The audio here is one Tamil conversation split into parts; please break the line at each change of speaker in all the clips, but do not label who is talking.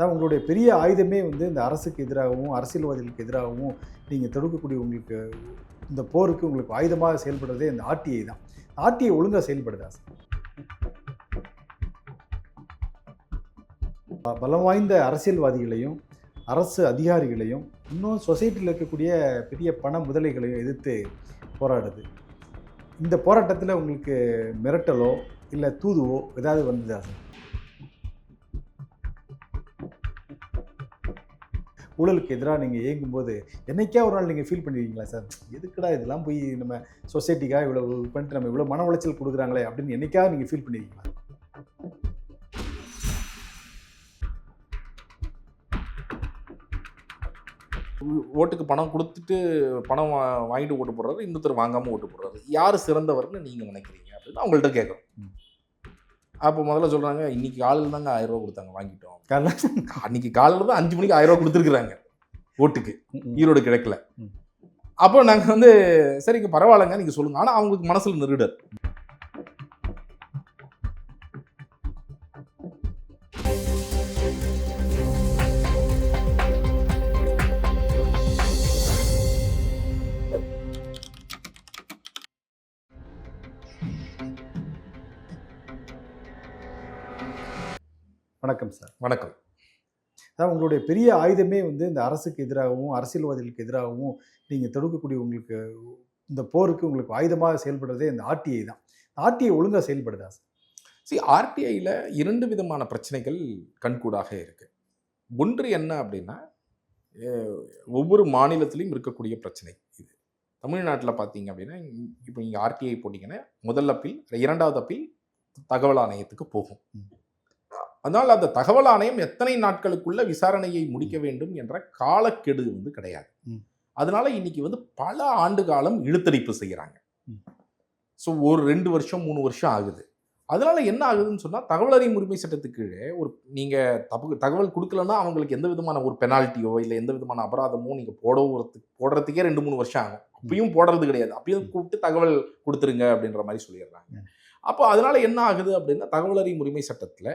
அதான் உங்களுடைய பெரிய ஆயுதமே வந்து இந்த அரசுக்கு எதிராகவும் அரசியல்வாதிகளுக்கு எதிராகவும் நீங்கள் தொடுக்கக்கூடிய உங்களுக்கு இந்த போருக்கு உங்களுக்கு ஆயுதமாக செயல்படுறதே இந்த ஆர்டிஐ தான். ஆர்டிஐ ஒழுங்காக செயல்படுதா சார்? ப- பலம் வாய்ந்த அரசியல்வாதிகளையும் அரசு அதிகாரிகளையும் இன்னும் சொசைட்டியில் இருக்கக்கூடிய பெரிய பண முதலைகளையும் எதிர்த்து போராடுது. இந்த போராட்டத்தில் உங்களுக்கு மிரட்டலோ இல்லை தூதுவோ ஏதாவது வந்ததா சார்? ஊழலுக்கு எதிராக நீங்கள் இயங்கும்போது என்னைக்கா ஒரு நாள் நீங்கள் ஃபீல் பண்ணிருக்கீங்களா சார் எதுக்குடா இதெல்லாம் போய் நம்ம சொசைட்டிக்காக இவ்வளோ பண்ணிட்டு நம்ம இவ்வளோ மன உளைச்சல் கொடுக்குறாங்களே அப்படின்னு என்னைக்காவது நீங்கள் ஃபீல் பண்ணிருக்கீங்களா
ஓட்டுக்கு பணம் கொடுத்துட்டு பணம் வாங்கிட்டு ஓட்டு போடுறாரு இன்னொருத்தர் வாங்காம ஓட்டு போடுறாரு. யார் சிறந்தவர்னு நீங்க நினைக்கிறீங்க அப்படின்னு அவங்கள்ட்ட கேட்குறோம். அப்போ முதல்ல சொல்றாங்க இன்னைக்கு காலையில் தாங்க ஆயிரம் ரூபா கொடுத்தாங்க வாங்கிட்டோம். அன்னைக்கு காலையில் தான் அஞ்சு மணிக்கு ஆயிரம் ரூபா கொடுத்துருக்குறாங்க ஓட்டுக்கு. ஈரோடு கிழக்குல.
ம்.
அப்போ நாங்க வந்து சரிங்க பரவாயில்லைங்க நீங்க சொல்லுங்க. ஆனா அவங்களுக்கு மனசுல நெருடல்
வணக்கம் சார்.
வணக்கம்.
அதான் உங்களுடைய பெரிய ஆயுதமே வந்து இந்த அரசுக்கு எதிராகவும் அரசியல்வாதிகளுக்கு எதிராகவும் நீங்கள் தொடுக்கக்கூடிய உங்களுக்கு இந்த போருக்கு உங்களுக்கு ஆயுதமாக செயல்படுறதே இந்த ஆர்டிஐ தான். ஆர்டிஐ ஒழுங்காக செயல்படுதா சார்?
சி ஆர்டிஐயில் இரண்டு விதமான பிரச்சனைகள் கண்கூடாக இருக்கு. ஒன்று என்ன அப்படின்னா ஒவ்வொரு மாநிலத்திலையும் இருக்கக்கூடிய பிரச்சனை இது. தமிழ்நாட்டில் பார்த்தீங்க அப்படின்னா இப்போ நீங்கள் ஆர்டிஐ போட்டிங்கன்னா முதல் அப்பீல் இரண்டாவது அப்பீல் தகவல் ஆணையத்துக்கு போகும். அதனால் அந்த தகவல் ஆணையம் எத்தனை நாட்களுக்குள்ள விசாரணையை முடிக்க வேண்டும் என்ற காலக்கெடு வந்து கிடையாது. அதனால இன்னைக்கு வந்து பல ஆண்டு காலம் இழுத்தடிப்பு செய்கிறாங்க. ஸோ ஒரு ரெண்டு வருஷம் மூணு வருஷம் ஆகுது. அதனால என்ன ஆகுதுன்னு சொன்னால் தகவல் அறியும் உரிமை சட்டத்துக்கு ஒரு நீங்கள் தப்பு தகவல் கொடுக்கலன்னா அவங்களுக்கு எந்த விதமான ஒரு பெனால்ட்டியோ இல்லை எந்த விதமான அபராதமோ நீங்கள் போடுறதுக்கு போடுறதுக்கே ரெண்டு மூணு வருஷம் ஆகும். அப்பயும் போடுறது கிடையாது. அப்பயும் கூப்பிட்டு தகவல் கொடுத்துருங்க அப்படின்ற மாதிரி சொல்லிடுறாங்க. அப்போ அதனால என்ன ஆகுது அப்படின்னா தகவல் அறியும் உரிமை சட்டத்தில்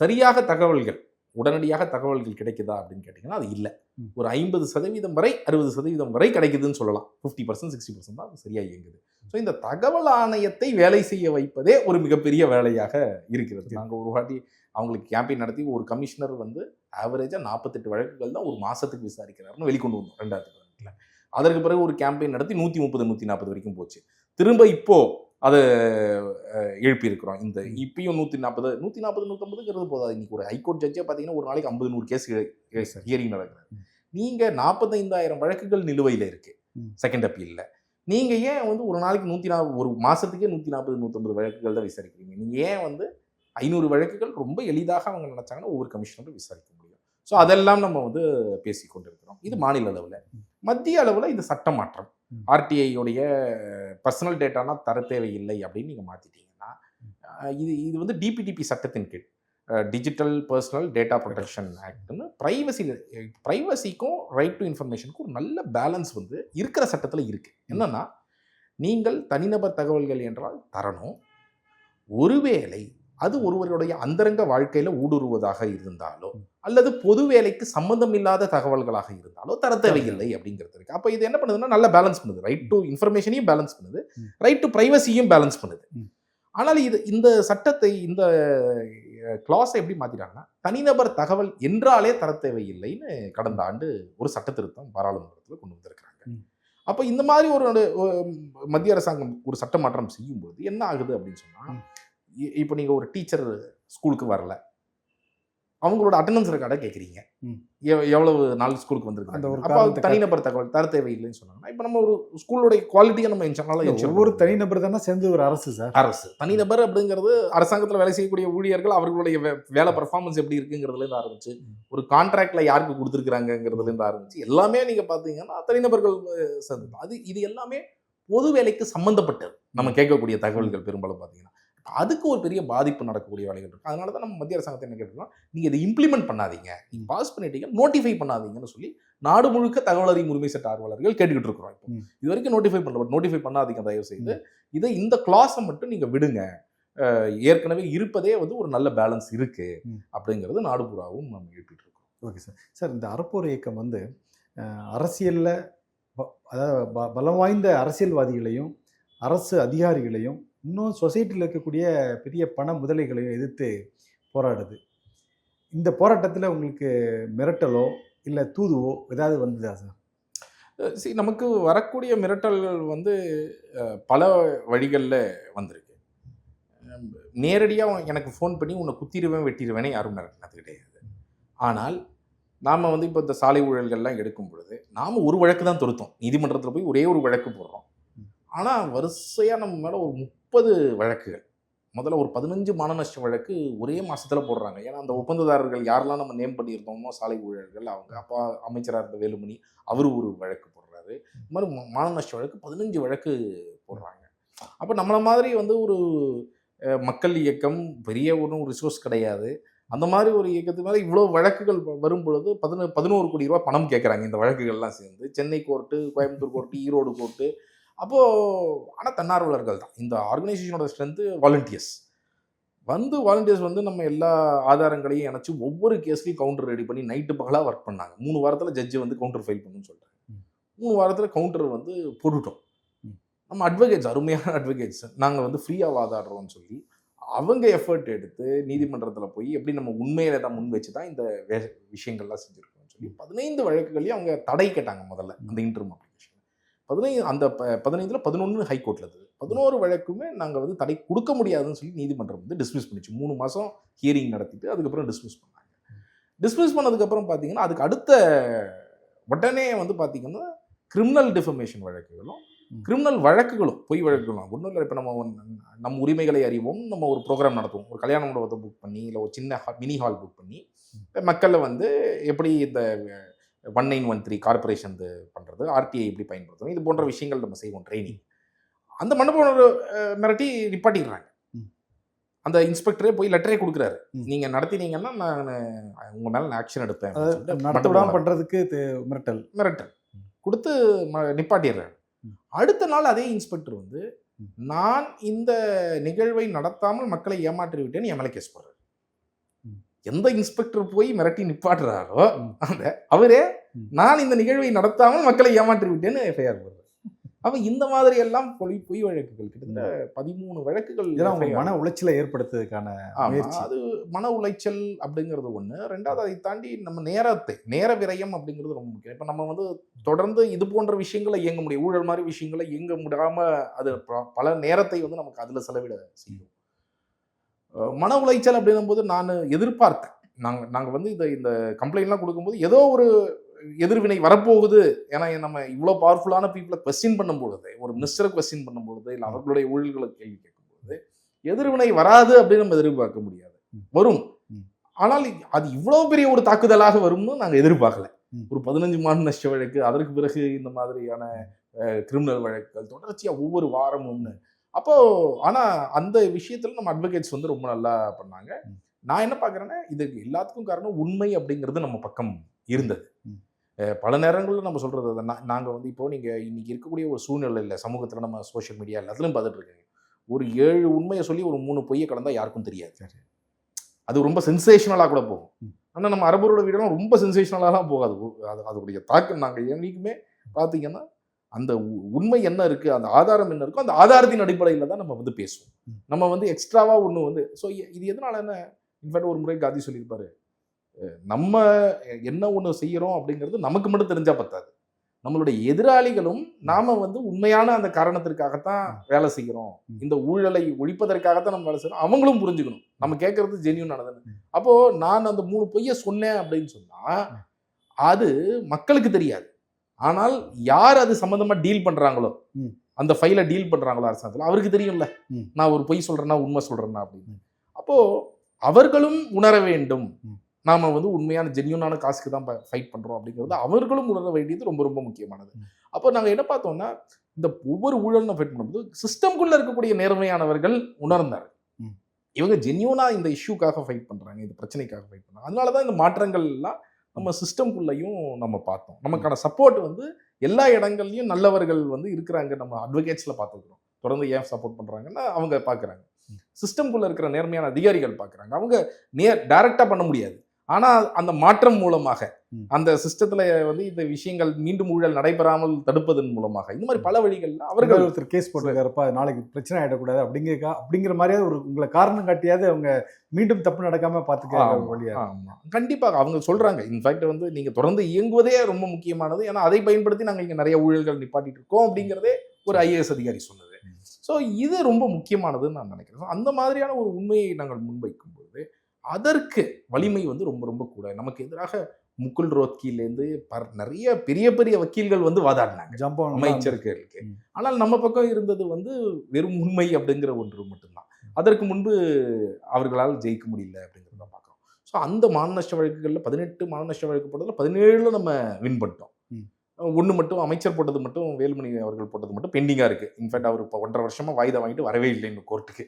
சரியாக தகவல்கள் உடனடியாக தகவல்கள் கிடைக்குதா அப்படின்னு கேட்டிங்கன்னா அது இல்லை. ஒரு ஐம்பது சதவீதம் வரை அறுபது சதவீதம் வரை கிடைக்குதுன்னு சொல்லலாம். ஃபிஃப்டி பர்சன்ட் சிக்ஸ்டி பர்சன்ட் தான் சரியாக இயங்குது. ஸோ இந்த தகவல் ஆணையத்தை வேலை செய்ய வைப்பதே ஒரு மிகப்பெரிய வேலையாக இருக்கிறது. நாங்கள் ஒரு வாட்டி அவங்களுக்கு கேம்பெயின் நடத்தி ஒரு கமிஷனர் வந்து ஆவரேஜாக நாற்பத்தெட்டு வழக்குகள் தான் ஒரு மாதத்துக்கு விசாரிக்கிறாருன்னு வெளிக்கொண்டு வந்தோம் ரெண்டாயிரத்தி பதினெட்டில். அதற்கு பிறகு ஒரு கேம்பெயின் நடத்தி நூற்றி முப்பது நூற்றி நாற்பது வரைக்கும் போச்சு. திரும்ப இப்போ அதை எழுப்பி இருக்கிறோம் இந்த இப்பயும் நூற்றி நாற்பது நூற்றி நாற்பது நூற்றம்பதுங்கிறது போதாது. இன்னைக்கு ஒரு ஹைகோர்ட் ஜட்ஜே பார்த்தீங்கன்னா ஒரு நாளைக்கு ஐம்பது நூறு கேஸ் ஹியரிங் நடக்குது. நீங்கள் நாற்பத்தைந்தாயிரம் வழக்குகள் நிலுவையில் இருக்கு.
ம்.
செகண்ட் அப்பீலில் நீங்கள் ஏன் வந்து ஒரு நாளைக்கு நூற்றி நா ஒரு மாதத்துக்கே நூற்றி நாற்பது நூற்றம்பது வழக்குகள் தான் விசாரிக்கிறீங்க? நீங்கள் ஏன் வந்து ஐநூறு வழக்குகள் ரொம்ப எளிதாக அவங்க நினச்சாங்கன்னா ஒவ்வொரு கமிஷனரும் விசாரிக்க முடியும். ஸோ அதெல்லாம் நம்ம வந்து பேசி கொண்டிருக்கிறோம் இது மாநில அளவில். மத்திய அளவில் இது சட்ட மாற்றம். ஆர்டிஐயோடைய பர்சனல் டேட்டானா தர தேவையில்லை அப்படின்னு நீங்கள் மாற்றிட்டீங்கன்னா இது இது வந்து டிபிடிபி சட்டத்தின் கீழ். டிஜிட்டல் பர்சனல் டேட்டா ப்ரொடெக்ஷன் ஆக்ட்னு ப்ரைவசி ப்ரைவசிக்கும் ரைட் டு இன்ஃபர்மேஷனுக்கும் ஒரு நல்ல பேலன்ஸ் வந்து இருக்கிற சட்டத்தில் இருக்குது என்னன்னா நீங்கள் தனிநபர் தகவல்கள் என்றால் தரணும். ஒருவேளை அது ஒருவருடைய அந்தரங்க வாழ்க்கையில ஊடுருவதாக இருந்தாலோ அல்லது பொது வேலைக்கு சம்பந்தம் இல்லாத தகவல்களாக இருந்தாலோ தர தேவையில்லை அப்படிங்கிறது இருக்கு. அப்போ இது என்ன பண்ணுதுன்னா நல்லா பேலன்ஸ் பண்ணுது. ரைட் டு இன்ஃபர்மேஷனையும் பேலன்ஸ் பண்ணுது. ரைட் டு ப்ரைவசியும் பேலன்ஸ் பண்ணுது. ஆனால் இது இந்த சட்டத்தை இந்த கிளாஸை எப்படி மாத்திட்டாங்கன்னா தனிநபர் தகவல் என்றாலே தர தேவையில்லைன்னு கடந்த ஆண்டு ஒரு சட்ட திருத்தம் பாராளுமன்றத்தில் கொண்டு வந்திருக்கிறாங்க. அப்போ இந்த மாதிரி ஒரு மத்திய அரசாங்கம் ஒரு சட்ட மாற்றம் செய்யும்போது என்ன ஆகுது அப்படின்னு சொன்னா
ம்.
இ- இப்போ நீங்க ஒரு டீச்சர் ஸ்கூலுக்கு வரல. அவங்களோட அட்டண்டன்ஸ் ரெக்கார்டை கேட்குறீங்க. எவ்வளவு நாள் ஸ்கூலுக்கு
அந்த
வந்திருக்கு
ஒரு
அப்போ தனிநபர் தகவல் தர தேவையில்லைன்னு சொன்னாங்கன்னா இப்போ நம்ம ஒரு ஸ்கூலோட குவாலிட்டியை நம்ம ensure
ஒவ்வொரு. தனிநபர் தானே சேர்ந்து ஒரு அரசு சார்.
அரசு. தனிநபர் அப்படிங்கிறது அரசாங்கத்தில் வேலை செய்யக்கூடிய ஊழியர்கள் அவர்களுடைய வேலை பர்ஃபார்மன்ஸ் எப்படி இருக்குங்கிறதுல இருந்து ஆரம்பிச்சு ஒரு கான்ட்ராக்ட்ல யாருக்கு கொடுத்துருக்காங்கிறதுல இருந்து ஆரம்பிச்சு எல்லாமே நீங்க பாத்தீங்கன்னா தனிநபர்கள் அஹ், சேர்ந்தது அது இது எல்லாமே பொது வேலைக்கு சம்பந்தப்பட்டது. நம்ம கேட்கக்கூடிய தகவல்கள் பெரும்பாலும் பாத்தீங்கன்னா. அதுக்கு ஒரு பெரிய பாதிப்பு நடக்கக்கூடிய வேலைகள் இருக்கு. அதனால தான் நம்ம மத்திய அரசாங்கத்தை என்ன கேட்டுருக்கோம் நீங்க இதை இம்ப்ளிமெண்ட் பண்ணாதீங்க. நீங்க பாஸ் பண்ணிட்டீங்க நோட்டிஃபை பண்ணாதீங்கன்னு சொல்லி நாடு முழுக்க தகவல் அறியும் உரிமை சட்ட ஆர்வலர்கள் கேட்டுக்கிட்டு இருக்கிறோம் இப்போ. இது வரைக்கும் நோட்டிஃபை பண்ணல பட் நோட்டிஃபை பண்ணாதீங்க தயவு செய்து இதை இந்த கிளாஸை மட்டும் நீங்க விடுங்க. ஏற்கனவே இருப்பதே வந்து ஒரு நல்ல பேலன்ஸ் இருக்கு
ம்.
அப்படிங்கிறது நாடு பூராவும் நம்ம எழுப்பிட்டு இருக்கோம்.
Okay sir. சார் இந்த அறப்போர் இயக்கம் வந்து அரசியலில் அதாவது பலம் வாய்ந்த அரசியல்வாதிகளையும் அரசு அதிகாரிகளையும் இன்னும் சொசைட்டியில் இருக்கக்கூடிய பெரிய பண முதலைகளையும் எதிர்த்து போராடுது. இந்த போராட்டத்தில் உங்களுக்கு மிரட்டலோ இல்லை தூதுவோ ஏதாவது வந்ததா சார்?
சி நமக்கு வரக்கூடிய மிரட்டல்கள் வந்து பல வழிகளில் வந்திருக்கு. நேரடியாக எனக்கு ஃபோன் பண்ணி உன்னை குத்திடுவேன் வெட்டிடுவேனே யாரும் மிரட்டினது கிடையாது. ஆனால் நாம் வந்து இப்போ இந்த சாலை ஊழல்கள்லாம் எடுக்கும் பொழுது நாம் ஒரு வழக்கு தான் தொடுத்தோம். நீதிமன்றத்தில் போய் ஒரே ஒரு வழக்கு போடுறோம். ஆனால் வரிசையாக நம்ம மேலே ஒரு முப்பது வழக்குகள். முதல்ல ஒரு பதினஞ்சு மான நஷ்ட வழக்கு ஒரே மாதத்தில் போடுறாங்க. ஏன்னா அந்த ஒப்பந்ததாரர்கள் யாரெல்லாம் நம்ம நேம் பண்ணியிருந்தோமோ சாலை ஊழல்கள் அவங்க அப்பா அமைச்சராக இருந்த வேலுமணி அவர் ஒரு வழக்கு போடுறாரு. இந்த மாதிரி மா- மான நஷ்ட வழக்கு பதினஞ்சு வழக்கு போடுறாங்க. அப்போ நம்மளை மாதிரி வந்து ஒரு மக்கள் இயக்கம் பெரிய ஒன்றும் ரிசோர்ஸ் கிடையாது. அந்த மாதிரி ஒரு இயக்கத்து மேலே இவ்வளோ வழக்குகள் வரும்பொழுது வரும் பொழுது பதினொரு பதினோரு கோடி ரூபா பணம் கேட்குறாங்க இந்த வழக்குகள்லாம் சேர்ந்து. Chennai court Coimbatore court Erode court அப்போது ஆனால் தன்னார்வலர்கள் தான். இந்த ஆர்கனைசேஷனோட ஸ்ட்ரென்த்து வாலண்டியர்ஸ் வந்து வாலண்டியர்ஸ் வந்து நம்ம எல்லா ஆதாரங்களையும் இணைச்சு ஒவ்வொரு கேஸ்லையும் கவுண்டர் ரெடி பண்ணி நைட்டு பகலாக ஒர்க் பண்ணாங்க. மூணு வாரத்தில் ஜட்ஜு வந்து கவுண்டர் ஃபைல் பண்ணுன்னு சொல்லிட்டாங்க
ம்.
மூணு வாரத்தில் கவுண்டர் வந்து போட்டுட்டோம். நம்ம அட்வொகேட்ஸ் அருமையான அட்வொகேட்ஸ் நாங்கள் வந்து ஃப்ரீயாக வாதாடுறோம்னு சொல்லி அவங்க எஃபர்ட் எடுத்து நீதிமன்றத்தில் போய் எப்படி நம்ம உண்மையில தான் முன் வச்சு தான் இந்த வே விஷயங்கள்லாம் செஞ்சுருக்கோம்னு சொல்லி பதினைந்து வழக்குகளையும் அவங்க தடை கேட்டாங்க முதல்ல அந்த இன்டர்ம் அப்ளிகேஷன் பதினைந்து அந்த ப- பதினைந்துல பதினொன்று ஹைகோர்ட்டில் இருந்தது பதினோரு வழக்குமே நாங்கள் வந்து தடை கொடுக்க முடியாதுன்னு சொல்லி நீதிமன்றம் வந்து டிஸ்மிஸ் பண்ணிச்சு. மூணு மாதம் ஹியரிங் நடத்திட்டு அதுக்கப்புறம் டிஸ்மிஸ் பண்ணாங்க. டிஸ்மிஸ் பண்ணதுக்கப்புறம் பார்த்தீங்கன்னா அதுக்கு அடுத்த உடனே வந்து பார்த்தீங்கன்னா கிரிமினல் டிஃபமேஷன் வழக்குகளும். கிரிமினல் வழக்குகளும் பொய் வழக்குகளும். ஒன்றும் இல்லை இப்போ நம்ம நம்ம உரிமைகளை அறிவோம். நம்ம ஒரு ப்ரோக்ராம் நடத்துவோம். ஒரு கல்யாண மண்டபத்தை புக் பண்ணி இல்லை ஒரு சின்ன மினி ஹால் புக் பண்ணி மக்களை வந்து எப்படி இந்த one nine one three corporation இது பண்ணுறது ஆர்டிஐ எப்படி பயன்படுத்தணும் இது போன்ற விஷயங்கள் நம்ம செய்வோம் ட்ரைனிங் அந்த மண்டபம் மிரட்டி நிப்பாட்டிடுறாங்க. அந்த இன்ஸ்பெக்டரே போய் லெட்டரே கொடுக்குறாரு
ம்.
நீங்க நடத்தினீங்கன்னா நான் உங்க மேல நான் ஆக்ஷன் எடுப்பேன் அப்படின்னு
அதாவது
சொல்லிட்டு
நடத்த
மண்டபம்
விடாமல் பண்ணுறதுக்கு மிரட்டல்
மிரட்டல் கொடுத்து நிப்பாட்டிடுறாரு. அடுத்த நாள் அதே இன்ஸ்பெக்டர் வந்து. நான் இந்த நிகழ்வை நடத்தாமல் மக்களை ஏமாற்றி விட்டேன்னு என் மேல கேஸ் போடுறாரு. எந்த இன்ஸ்பெக்டர் போய் மிரட்டி நிப்பாட்டுறாரோ. அந்த அவரே. நான் இந்த நிகழ்வை நடத்தாமல் மக்களை ஏமாற்றி விட்டேன்னு எஃப்ஐஆர் போடுறாரு அப்ப இந்த மாதிரி எல்லாம் பொய் பொய் வழக்குகள் கிட்டத்தட்ட பதிமூணு வழக்குகள்
இதெல்லாம். மன உளைச்சலை ஏற்படுத்துறதுக்கான
அது மன உளைச்சல் அப்படிங்கிறது ஒண்ணு ரெண்டாவது அதை தாண்டி நம்ம நேரத்தை நேர விரயம் அப்படிங்கிறது ரொம்ப முக்கியம் இப்ப நம்ம வந்து தொடர்ந்து இது போன்ற விஷயங்களை இயங்க முடியும் ஊழல் மாதிரி விஷயங்களை இயங்க முடியாம அது பல நேரத்தை வந்து நமக்கு அதுல செலவிட செய்யும் மன உளைச்சல் அப்படின்னும் போது நான் எதிர்பார்த்தேன் நாங்க நாங்க வந்து இந்த இந்த கம்ப்ளைண்ட்லாம் கொடுக்கும்போது ஏதோ ஒரு எதிர்வினை வரப்போகுது ஏன்னா நம்ம இவ்வளோ பவர்ஃபுல்லான பீப்புளை கொஸ்டின் பண்ணும் பொழுது ஒரு மினிஸ்டரை கொஸ்டின் பண்ணும் பொழுது இல்லை அவர்களுடைய ஊழல்களை கேள்வி கேட்கும் பொழுது எதிர்வினை வராது அப்படின்னு நம்ம எதிர்பார்க்க முடியாது. வரும். ஆனால் அது இவ்வளோ பெரிய ஒரு தாக்குதலாக வரும்னு நாங்கள் எதிர்பார்க்கல. ஒரு பதினஞ்சு மான நஷ்ட வழக்கு அதற்கு பிறகு இந்த மாதிரியான கிரிமினல் வழக்குகள் தொடர்ச்சியாக ஒவ்வொரு வாரமும்னு அப்போ ஆனால் அந்த விஷயத்தில் நம்ம அட்வொகேட்ஸ் வந்து ரொம்ப நல்லா பண்ணாங்க. நான் என்ன பார்க்குறேன்னா இதுக்கு எல்லாத்துக்கும் காரணம் உண்மை அப்படிங்கிறது நம்ம பக்கம் இருந்தது. பல நேரங்களில் நம்ம சொல்கிறது அதை நாங்கள் வந்து இப்போ நீங்கள் இன்னைக்கு இருக்கக்கூடிய ஒரு சூழ்நிலையில் சமூகத்தில் நம்ம சோஷியல் மீடியா எல்லாத்துலையும் பார்த்துட்டு இருக்கீங்க. ஒரு ஏழு உண்மையை சொல்லி ஒரு மூணு பொய்யை கலந்தா யாருக்கும் தெரியாது. அது ரொம்ப சென்சேஷனலாக கூட போகும். ஆனால் நம்ம அரபரோட வீடெல்லாம் ரொம்ப சென்சேஷனலாலாம் போகாது. அது அதோடைய தாக்கம் நாங்கள் என்னைக்குமே பார்த்தீங்கன்னா அந்த உண்மை என்ன இருக்குது அந்த ஆதாரம் என்ன இருக்கோ அந்த ஆதாரத்தின் அடிப்படையில் தான் நம்ம வந்து பேசுவோம். நம்ம வந்து எக்ஸ்ட்ராவாக ஒன்று வந்து ஸோ இது எதனால என்ன? இன்ஃபேக்ட் ஒரு முறை காந்தி சொல்லியிருப்பாரு நம்ம என்ன ஒன்று செய்கிறோம் அப்படிங்கிறது நமக்கு மட்டும் தெரிஞ்சால் பத்தாது. நம்மளுடைய எதிராளிகளும் நாம வந்து உண்மையான அந்த காரணத்திற்காகத்தான் வேலை செய்கிறோம். இந்த ஊழலை ஒழிப்பதற்காகத்தான் நம்ம வேலை செய்யறோம். அவங்களும் புரிஞ்சுக்கணும். நம்ம கேட்கறது ஜென்யூன் ஆனதுன்னு
ம்.
அப்போ நான் அந்த மூணு பொய்ய சொன்னேன் அப்படின்னு சொன்னா அது மக்களுக்கு தெரியாது. ஆனால் யார் அது சம்பந்தமா டீல் பண்றாங்களோ
ம்.
அந்த ஃபைலை டீல் பண்றாங்களோ அரசாங்கத்தில் அவருக்கு தெரியும்ல. நான் ஒரு பொய் சொல்றேன்னா உண்மை சொல்றேன்னா அப்படின்னு அப்போ அவர்களும் உணர வேண்டும். நாம வந்து உண்மையான ஜென்யூனான காசுக்கு தான் ஃபைட் பண்றோம் அப்படிங்கிறது அவர்களும் உணர வேண்டியது ரொம்ப ரொம்ப முக்கியமானது. அப்போ நாங்க என்ன பார்த்தோம்னா இந்த ஒவ்வொரு ஊழலும் ஃபைட் பண்ணும்போது சிஸ்டம்குள்ள இருக்கக்கூடிய நேர்மையானவர்கள் உணர்ந்தார். இவங்க ஜென்யூனா இந்த இஷ்யூக்காக ஃபைட் பண்றாங்க இந்த பிரச்சனைக்காக ஃபைட் பண்றாங்க அதனால தான் இந்த மாற்றங்கள் எல்லாம் நம்ம சிஸ்டம்குள்ளேயும் நம்ம பார்த்தோம். நமக்கான சப்போர்ட் வந்து எல்லா இடங்கள்லையும் நல்லவர்கள் வந்து இருக்கிறாங்க. நம்ம அட்வொகேட்ஸ்ல பார்த்துக்கிறோம். தொடர்ந்து ஏன் சப்போர்ட் பண்றாங்கன்னா அவங்க பார்க்குறாங்க. சிஸ்டம்குள்ள இருக்கிற நேர்மையான அதிகாரிகள் பார்க்குறாங்க. அவங்க நேர் டைரக்டா பண்ண முடியாது. ஆனா அந்த மாற்றம் மூலமாக. அந்த சிஸ்டத்துல வந்து இந்த விஷயங்கள் மீண்டும் ஊழல் நடைபெறாமல் தடுப்பதன் மூலமாக இந்த மாதிரி பல வழிகள்ல அவர்கள்
ஒருத்தர் கேஸ் போட்டிருக்காருப்பா நாளைக்கு பிரச்சனை ஆயிடக்கூடாது அப்படிங்கிற அப்படிங்கிற மாதிரியாவது ஒரு உங்களை காரணம் காட்டியாவது அவங்க மீண்டும் தப்பு நடக்காம பாத்துக்க
ஆமா,
வழியா.
ஆமா. கண்டிப்பாக அவங்க சொல்றாங்க. இன்ஃபேக்ட் வந்து நீங்க தொடர்ந்து இயங்குவதே ரொம்ப முக்கியமானது. ஏன்னா அதை பயன்படுத்தி நாங்க இங்க நிறைய ஊழல்கள் நிப்பாட்டிட்டு இருக்கோம் அப்படிங்கிறதே ஒரு ஐஏஎஸ் அதிகாரி சொன்னது. ஸோ இது ரொம்ப முக்கியமானதுன்னு நான் நினைக்கிறேன். அந்த மாதிரியான ஒரு உண்மையை நாங்கள் முன்வைக்கும் பொழுது அதற்கு வலிமை வந்து ரொம்ப ரொம்ப கூட. நமக்கு எதிராக முகுல் ரோத்கிலேருந்து பர் நிறைய பெரிய பெரிய வக்கீல்கள் வந்து வாதாடினாங்க.
ஜம்ப்
அமைச்சர்களுக்கு. ஆனால் நம்ம பக்கம் இருந்தது வந்து வெறும் உண்மை அப்படிங்கிற ஒன்று மட்டும்தான். அதற்கு முன்பு அவர்களால் ஜெயிக்க முடியல அப்படிங்கிறத பார்க்குறோம். ஸோ அந்த மானநஷ்ட வழக்குகளில் பதினெட்டு மானநஷ்ட வழக்கு போட்டதில் பதினேழுல நம்ம வின் பண்ணிட்டோம். ஒன்று மட்டும் அமைச்சர் போட்டது மட்டும் வேலுமணி அவர்கள் போட்டது மட்டும் பெண்டிங்காக இருக்குது இன்ஃபேக்ட் அவர் இப்போ ஒன்றரை வருஷமாக வாய்தா வாங்கிட்டு வரவே இல்லை இன்னும் கோர்ட்டுக்கு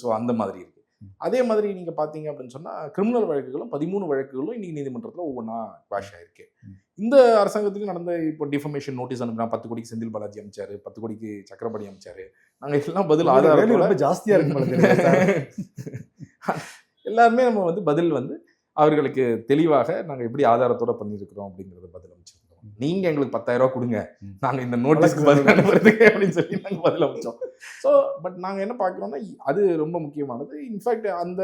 ஸோ அந்த மாதிரி இருக்குது. அதே மாதிரி நீங்கள் பார்த்தீங்க அப்படின்னு சொன்னால் கிரிமினல் வழக்குகளும் பதிமூணு வழக்குகளும் இன்னைக்கு நீதிமன்றத்தில் ஒவ்வொன்றா கிளாஷ் ஆயிருக்கு. இந்த அரசாங்கத்துக்கு நடந்த இப்போ டிஃபமேஷன் நோட்டீஸ் அனுப்பினா பத்து கோடிக்கு செந்தில் பாலாஜி அமைச்சாரு பத்து கோடிக்கு சக்கரபாணி அமைச்சாரு நாங்கள் எல்லாம் பதில் ஆதாரத்தோட
ரொம்ப ஜாஸ்தியா இருக்கு.
எல்லாருமே நம்ம வந்து பதில் வந்து அவர்களுக்கு தெளிவாக நாங்க எப்படி ஆதாரத்தோட பண்ணியிருக்கிறோம் அப்படிங்கறத பதில் அமைச்சிருக்கோம் நீங்க எங்களுக்கு பத்தாயிரம் ரூபாய் கொடுங்க. நாங்க இந்த நோட்டீஸ்க்கு பதில் அனுப்புறதுக்கு அப்படின்னு சொல்லி நாங்க பதில் அமைச்சோம் ஸோ பட் நாங்க என்ன பார்க்குறோம்னா அது ரொம்ப முக்கியமானது. இன்ஃபேக்ட் அந்த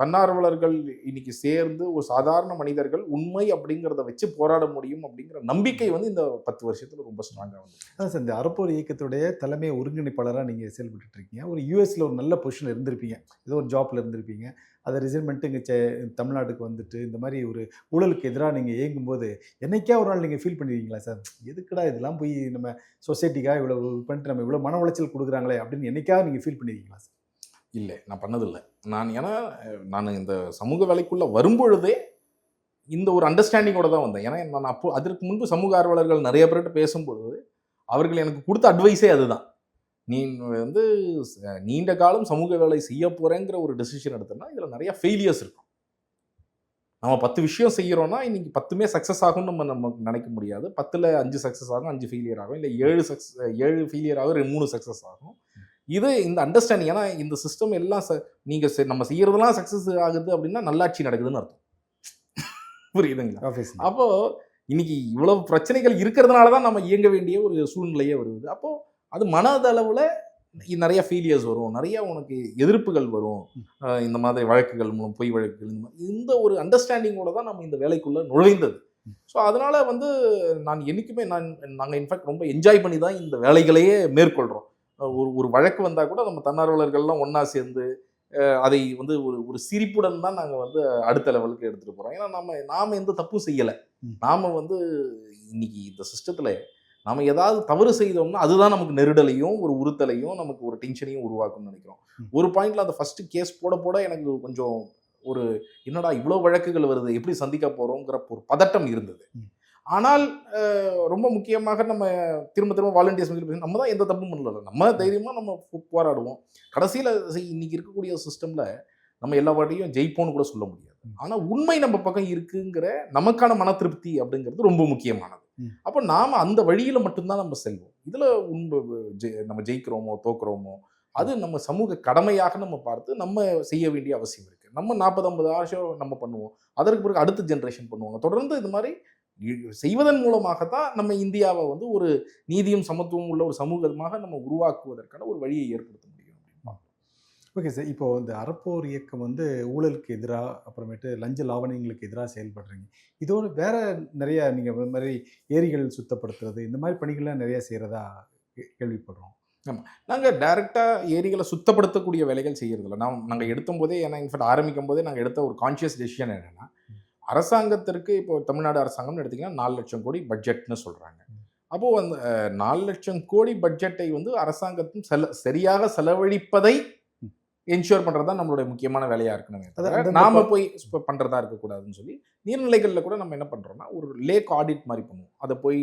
தன்னார்வலர்கள் இன்னைக்கு சேர்ந்து ஒரு சாதாரண மனிதர்கள் உண்மை அப்படிங்கிறத வச்சு போராட முடியும் அப்படிங்கிற நம்பிக்கை வந்து இந்த பத்து வருஷத்துல ரொம்ப ஸ்ட்ராங்காக வந்து
அதான் சார் இந்த அறப்போர் இயக்கத்துடைய தலைமை ஒருங்கிணைப்பாளராக நீங்கள் செயல்பட்டு இருக்கீங்க ஒரு யூஎஸ்ல ஒரு நல்ல பொசிஷன் இருந்திருப்பீங்க. ஏதோ ஒரு ஜாப்ல இருந்திருப்பீங்க. அதை ரிசைன் பண்ணிட்டு இங்கே செ தமிழ்நாட்டுக்கு வந்துட்டு இந்த மாதிரி ஒரு ஊழலுக்கு எதிராக நீங்கள் இயங்கும்போது என்னைக்கா ஒரு நாள் நீங்கள் ஃபீல் பண்ணிருக்கீங்களா சார்? எதுக்குடா இதெல்லாம் போய் நம்ம சொசைட்டிக்காக இவ்வளோ பண்ணிட்டு நம்ம இவ்வளோ மன உளைச்சல் கொடுக்குறாங்களே அப்படின்னு என்னைக்காவது நீங்கள் ஃபீல் பண்ணிருக்கீங்களா சார்?
இல்லை நான் பண்ணதில்லை. நான் ஏன்னா நான் இந்த சமூக வேலைக்குள்ளே வரும்பொழுதே இந்த ஒரு அண்டர்ஸ்டாண்டிங்கோட தான் வந்தேன். ஏன்னா நான் அப்போ அதற்கு முன்பு சமூக ஆர்வலர்கள் நிறைய பேர்கிட்ட பேசும்பொழுது அவர்கள் எனக்கு கொடுத்த அட்வைஸே அதுதான். நீ வந்து நீண்ட காலம் சமூக வேலை செய்ய போகிறேங்கிற ஒரு டெசிஷன் எடுத்தோம்னா இதில் நிறையா ஃபெயிலியர்ஸ் இருக்கும். நம்ம பத்து விஷயம் செய்கிறோன்னா இன்னைக்கு பத்துமே சக்ஸஸ் ஆகும்னு நம்ம நம்ம நினைக்க முடியாது. பத்தில் அஞ்சு சக்ஸஸ் ஆகும் அஞ்சு ஃபெயிலியர் ஆகும். இல்லை ஏழு சக்ஸ் ஏழு ஃபெயிலியர் ஆகும் ரெண்டு மூணு சக்ஸஸ் ஆகும். இது இந்த அண்டர்ஸ்டாண்டிங் ஏன்னா இந்த சிஸ்டம் எல்லாம் ச- நீங்க செ- நம்ம செய்யறதெல்லாம் சக்ஸஸ் ஆகுது அப்படின்னா நல்லாட்சி நடக்குதுன்னு அர்த்தம். புரியுதுங்களா?
ஆஃபீஸ்
அப்போ இன்னைக்கு இவ்வளவு பிரச்சனைகள் இருக்கிறதுனால தான் நம்ம இயங்க வேண்டிய ஒரு சூழ்நிலையே வருது. அப்போ அது மனதளவுல நிறைய ஃபெயிலியர்ஸ் வரும். நிறைய உனக்கு எதிர்ப்புகள் வரும். இந்த மாதிரி வழக்குகள் மூலம் பொய் வழக்குகள் இந்த மாதிரி இந்த ஒரு அண்டர்ஸ்டாண்டிங்கோட தான் நம்ம இந்த வேலைக்குள்ள நுழைந்தது. ஸோ அதனால வந்து நான் என்னைக்குமே நான் நாங்கள் இன்ஃபேக்ட் ரொம்ப என்ஜாய் பண்ணி தான் இந்த வேலைகளையே மேற்கொள்கிறோம் ஒரு ஒரு வழக்கு வந்தால் கூட நம்ம தன்னார்வலர்கள்லாம் ஒன்றா சேர்ந்து அதை வந்து ஒரு ஒரு சிரிப்புடன் தான் நாங்கள் வந்து அடுத்த லெவலுக்கு எடுத்துகிட்டு போகிறோம் ஏன்னா நம்ம நாம் எந்த தப்பும் செய்யலை. நாம் வந்து இன்னைக்கு இந்த சிஸ்டத்தில் நாம ஏதாவது தவறு செய்தோம்னா அதுதான் நமக்கு நெருடலையும் ஒரு உறுத்தலையும் நமக்கு ஒரு டென்ஷனையும் உருவாக்கும்னு நினைக்கிறோம். ஒரு பாயிண்ட்ல அந்த ஃபர்ஸ்ட் கேஸ் போட போட எனக்கு கொஞ்சம் ஒரு என்னடா இவ்வளோ வழக்குகள் வருது எப்படி சந்திக்க போறோங்கிற ஒரு பதட்டம் இருந்தது. ஆனால் ரொம்ப முக்கியமாக நம்ம திரும்ப திரும்ப வாலண்டியர்ஸ் நம்ம தான் எந்த தப்பும் பண்ணல. நம்ம தைரியமா நம்ம போராடுவோம். கடைசியில் இன்னைக்கு இருக்கக்கூடிய சிஸ்டம்ல நம்ம எல்லா வாட்டியும் ஜெயிப்போம்னு கூட சொல்ல முடியாது.
ம்.
ஆனா உண்மை நம்ம பக்கம் இருக்குங்கிற நமக்கான மன திருப்தி அப்படிங்கிறது ரொம்ப முக்கியமானது. அப்போ நாம அந்த வழியில மட்டும்தான் நம்ம செல்வோம். இதுல உண்மை நம்ம ஜெயிக்கிறோமோ தோக்குறோமோ அது நம்ம சமூக கடமையாக நம்ம பார்த்து நம்ம செய்ய வேண்டிய அவசியம் இருக்கு. நம்ம நாற்பது ஐம்பது வருஷம் நம்ம பண்ணுவோம். அதற்கு பிறகு அடுத்த ஜென்ரேஷன் பண்ணுவாங்க. தொடர்ந்து இது மாதிரி செய்வதன் மூலமாக தான் நம்ம இந்தியாவை வந்து ஒரு நீதியும் சமத்துவம் உள்ள ஒரு சமூகமாக நம்ம உருவாக்குவதற்கான ஒரு வழியை ஏற்படுத்த முடியும்.
ஓகே சார் இப்போ இந்த அறப்போர் இயக்கம் வந்து ஊழலுக்கு எதிராக அப்புறமேட்டு லஞ்ச லாவணியங்களுக்கு எதிராக செயல்படுறீங்க. இதோட வேற நிறைய நீங்கள் இந்த மாதிரி ஏரிகள் சுத்தப்படுத்துறது இந்த மாதிரி பணிகள்லாம் நிறைய செய்கிறதா கேள்விப்படுறோம்.
நாங்கள் டைரெக்டாக ஏரிகளை சுத்தப்படுத்தக்கூடிய வேலைகள் செய்யறதில்ல. நாம் நாங்கள் எடுத்தும் போதே ஏன்னா இன்ஃபேக்ட் ஆரம்பிக்கும் போதே நாங்கள் எடுத்த ஒரு கான்ஷியஸ் டெசிஷன் என்னன்னா அரசாங்கத்திற்கு இப்போ தமிழ்நாடு அரசாங்கம்னு எடுத்தீங்கன்னா நாலு லட்சம் கோடி பட்ஜெட்னு சொல்கிறாங்க அப்போது அந்த நாலு லட்சம் கோடி பட்ஜெட்டை வந்து அரசாங்கத்தின் செல சரியாக செலவழிப்பதை என்ஷூர் பண்ணுறது தான் நம்மளுடைய முக்கியமான வேலையாக இருக்கணுமே நாம போய் இப்ப பண்றதா இருக்கக்கூடாதுன்னு சொல்லி நீர்நிலைகளில் கூட நம்ம என்ன பண்றோம்னா ஒரு லேக் ஆடிட் மாதிரி பண்ணுவோம். அதை போய்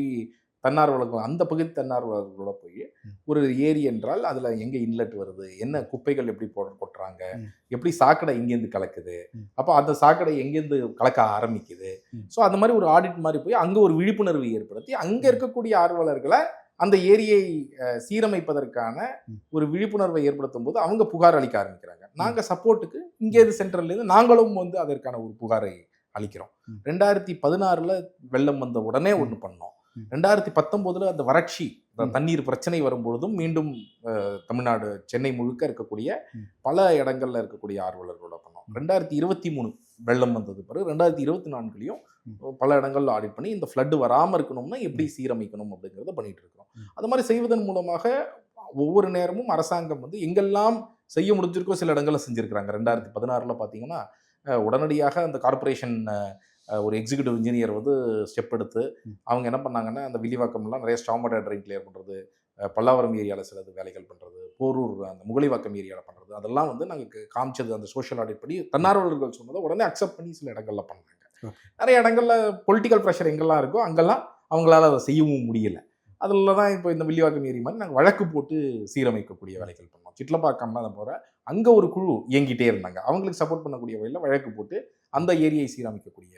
தன்னார்வலர்கள் அந்த பகுதி தன்னார்வலர்களோட போய். ஒரு ஏரி என்றால் அதுல எங்க இன்லெட் வருது என்ன குப்பைகள் எப்படி போட கொட்டுறாங்க. எப்படி சாக்கடை எங்கேருந்து கலக்குது. அப்போ அந்த சாக்கடை எங்கேருந்து கலக்க ஆரம்பிக்குது. ஸோ அந்த மாதிரி ஒரு ஆடிட் மாதிரி போய் அங்க ஒரு விழிப்புணர்வு ஏற்படுத்தி அங்க இருக்கக்கூடிய ஆர்வலர்களை அந்த ஏரியை சீரமைப்பதற்கான. ஒரு விழிப்புணர்வை ஏற்படுத்தும் போது அவங்க புகார் அளிக்க ஆரம்பிக்கிறாங்க நாங்க சப்போர்ட்டுக்கு இங்கேருந்து சென்ட்ரல்ல இருந்து நாங்களும் வந்து அதற்கான ஒரு புகாரை அளிக்கிறோம். ரெண்டாயிரத்தி பதினாறுல வெள்ளம் வந்த உடனே ஒண்ணு பண்ணோம். ரெண்டாயிரத்தி பத்தொன்பதுல அந்த வறட்சி. தண்ணீர் பிரச்சனை வரும்பொழுதும் மீண்டும் தமிழ்நாடு சென்னை முழுக்க இருக்கக்கூடிய. பல இடங்கள்ல இருக்கக்கூடிய ஆர்வலர்களோட பண்ணோம் ரெண்டாயிரத்தி இருபத்தி மூணு வெள்ளம் வந்தது பிறகு ரெண்டாயிரத்தி இருபத்தி நான்குலயும். பல இடங்கள்ல ஆடிட் பண்ணி இந்த ஃப்ளட் வராம இருக்கணும்னா எப்படி சீரமைக்கணும் அப்படிங்கறத பண்ணிட்டு இருக்கோம்
ம்.
அது மாதிரி செய்வதன் மூலமாக ஒவ்வொரு நேரமும் அரசாங்கம் வந்து எங்கெல்லாம் செய்ய முடிஞ்சிருக்கோ சில இடங்கள்ல செஞ்சிருக்கிறாங்க ரெண்டாயிரத்தி பதினாறுல பாத்தீங்கன்னா அஹ், உடனடியாக அந்த கார்ப்பரேஷன் ஒரு எக்ஸிக்யூட்டிவ் இன்ஜினியர் வந்து ஸ்டெப் எடுத்து.
அவங்க
என்ன பண்ணாங்கன்னா அந்த வில்லிவாக்கம்லாம் நிறைய ஸ்டாம் வாட்டர் ட்ரெயின் கிளியர் பண்ணுறது பல்லாவரம் ஏரியாவில் சிலது வேலைகள் பண்ணுறது போரூர் அந்த முகலிவாக்கம் ஏரியாவில் பண்ணுறது அதெல்லாம் வந்து நாங்கள் காமிச்சது அந்த சோஷியல் ஆடிட் படி தன்னார்வலர்கள் சொன்னதை உடனே அக்செப்ட் பண்ணி சில இடங்கள்ல பண்ணாங்க. நிறைய இடங்கள்ல பொலிட்டிக்கல் ப்ரெஷர் எங்கெல்லாம் இருக்கோ அங்கெல்லாம் அவங்களால அதை செய்யவும் முடியல அதில் தான் இப்போ இந்த வில்லிவாக்கம் ஏரி மாதிரி நாங்கள் வழக்கு போட்டு சீரமைக்கக்கூடிய வேலைகள் பண்ணோம் சிட்லப்பாக்கம்லாம் அதை போகிற அங்கே ஒரு குழு இயங்கிட்டே இருந்தாங்க அவங்களுக்கு சப்போர்ட் பண்ணக்கூடிய வகையில் வழக்கு போட்டு அந்த ஏரியை சீரமைக்கக்கூடிய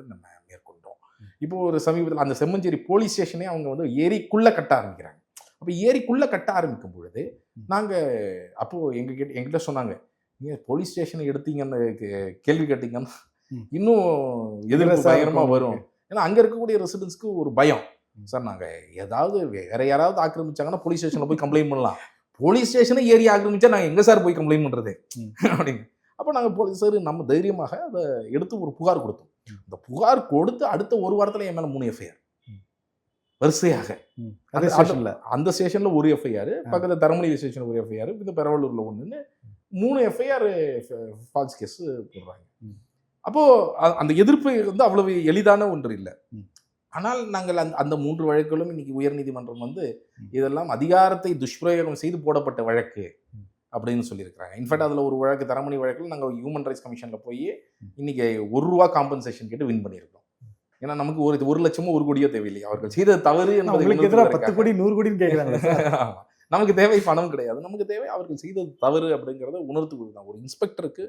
வந்து நம்ம மேற்கொண்டோம். இப்போ ஒரு சமீபத்தில் அந்த செம்மஞ்சேரி போலீஸ் ஸ்டேஷனே அவங்க வந்து ஏரிக்குள்ளே கட்ட ஆரம்பிக்கிறாங்க. அப்போ ஏரிக்குள்ளே கட்ட ஆரம்பிக்கும் பொழுது நாங்கள் அப்போது எங்க கிட்ட எங்கிட்ட சொன்னாங்க நீங்கள் போலீஸ் ஸ்டேஷனை எடுத்தீங்கன்னு கேள்வி கேட்டீங்கன்னா. இன்னும் எதிர்ப்பு பயங்கரமாக வரும். ஏன்னா அங்கே இருக்கக்கூடிய ரெசிடென்ட்ஸ்க்கு ஒரு பயம். சார் நாங்கள் ஏதாவது வேற யாராவது ஆக்கிரமிச்சாங்கன்னா போலீஸ் ஸ்டேஷனில் போய் கம்ப்ளைண்ட் பண்ணலாம். போலீஸ் ஸ்டேஷனை ஏரி ஆக்கிரமிச்சா நாங்கள் எங்கே சார் போய் கம்ப்ளைண்ட் பண்ணுறது. அப்படின்னு. அப்போ நாங்கள் போலீஸ் சார் நம்ம தைரியமாக அதை எடுத்து ஒரு புகார் கொடுத்தோம்.
ம்.
அந்த புகார் கொடுத்து அடுத்த ஒரு வாரத்தில் என் மேலே மூணு எஃப்ஐஆர். வரிசையாக
அதே ஸ்டேஷன்ல
அந்த ஸ்டேஷன்ல ஒரு எஃப்ஐஆர் பக்கத்துல தரமணி ஸ்டேஷன் ஒரு எஃப்ஐஆர் இந்த பெரவலூர்ல ஒண்ணுன்னு மூணு எஃப்ஐஆர் ஃபால்ஸ் கேஸ் போடுறாங்க
ம்.
அப்போ அ- அந்த எதிர்ப்பு வந்து அவ்வளவு எளிதான ஒன்று இல்லை. ஆனால் நாங்கள் அந்த அந்த மூன்று வழக்குகளும் இன்னைக்கு உயர்நீதிமன்றம் வந்து. இதெல்லாம் அதிகாரத்தை துஷ்பிரயோகம் செய்து போடப்பட்ட வழக்கு. அப்படின்னு சொல்லியிருக்கிறாங்க. இன்ஃபேக்ட் அதுல ஒரு வழக்கு தரமணி வழக்கில் நாங்கள் ஹியூமன் ரைட்ஸ் கமிஷன்ல போய்
ம்.
இன்னைக்கு ஒரு ரூபா காம்பன்சேஷன் கேட்டு வின் பண்ணியிருக்கோம். ஏன்னா நமக்கு ஒரு ஒரு லட்சமோ ஒரு கோடியோ தேவையில்லை அவர்கள் செய்தது தவறு
எதிராக பத்து. கோடி நூறு கோடின்னு
ஆமா. நமக்கு தேவை பணம் கிடையாது. நமக்கு தேவை அவர்கள் செய்தது தவறு அப்படிங்கிறத உணர்த்துவது தான். ஒரு இன்ஸ்பெக்டருக்கு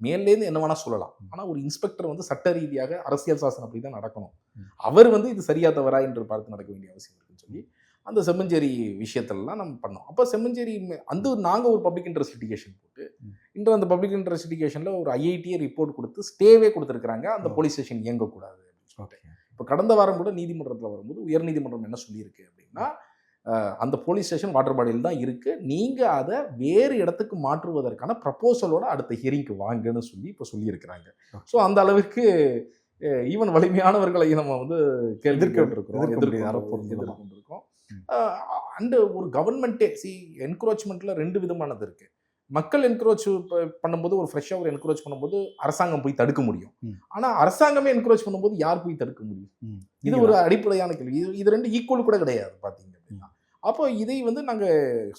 மேலேருந்து என்ன வேணா சொல்லலாம். ஆனா ஒரு இன்ஸ்பெக்டர் வந்து சட்ட ரீதியாக அரசியல் சாசனம் அப்படி தான் நடக்கணும். அவர் வந்து இது சரியா தவறா என்று பார்த்து நடக்க வேண்டிய அவசியம் இருக்குன்னு சொல்லி அந்த செம்மஞ்சேரி விஷயத்திலலாம் நம்ம பண்ணோம். அப்போ செம்மஞ்சேரி அந்த நாங்க ஒரு பப்ளிக் இன்ட்ரெஸ்ட் லிட்டிகேஷன் போட்டு
ம்.
இன்று அந்த பப்ளிக் இன்ட்ரெஸ்ட் லிட்டிகேஷன்ல ஒரு ஐஐடியை ரிப்போர்ட் கொடுத்து ஸ்டேவே கொடுத்துருக்காங்க அந்த. போலீஸ் ஸ்டேஷன் இயங்கக்கூடாது அப்படின்னு சொல்லிட்டு. இப்போ கடந்த வாரம் கூட நீதிமன்றத்தில் வரும்போது உயர்நீதிமன்றம் என்ன சொல்லியிருக்கு அப்படின்னா அந்த போலீஸ் ஸ்டேஷன் வாட்டர் பாடியில் தான் இருக்கு. நீங்க அதை வேறு இடத்துக்கு மாற்றுவதற்கான ப்ரப்போசலோட அடுத்த ஹியரிங்க்கு வாங்கன்னு சொல்லி இப்போ சொல்லியிருக்கிறாங்க. ஸோ அந்த அளவுக்கு ஈவன் வலிமையானவர்களை நம்ம வந்து கேள்வி
எதிர்க்க-
கேட்டிருக்கிறோம்
எதிர்க்க
அண்ட் ஒரு கவர்மெண்ட்டே சி என்க்ரோச்மெண்ட்ல ரெண்டு விதமானது இருக்கு. மக்கள் என்க்ரோச் பண்ணும்போது ஒரு ஃப்ரெஷ்ஷாக ஒரு என்க்ரோச் பண்ணும்போது அரசாங்கம் போய் தடுக்க முடியும்.
ம்.
ஆனா அரசாங்கமே என்க்ரோச் பண்ணும்போது யார் போய் தடுக்க முடியும். இது ஒரு அடிப்படையான கேள்வி. இது இது ரெண்டு ஈக்குவல் கூட கிடையாது பாத்தீங்க அப்படின்னா. அப்போ இதை வந்து நாங்க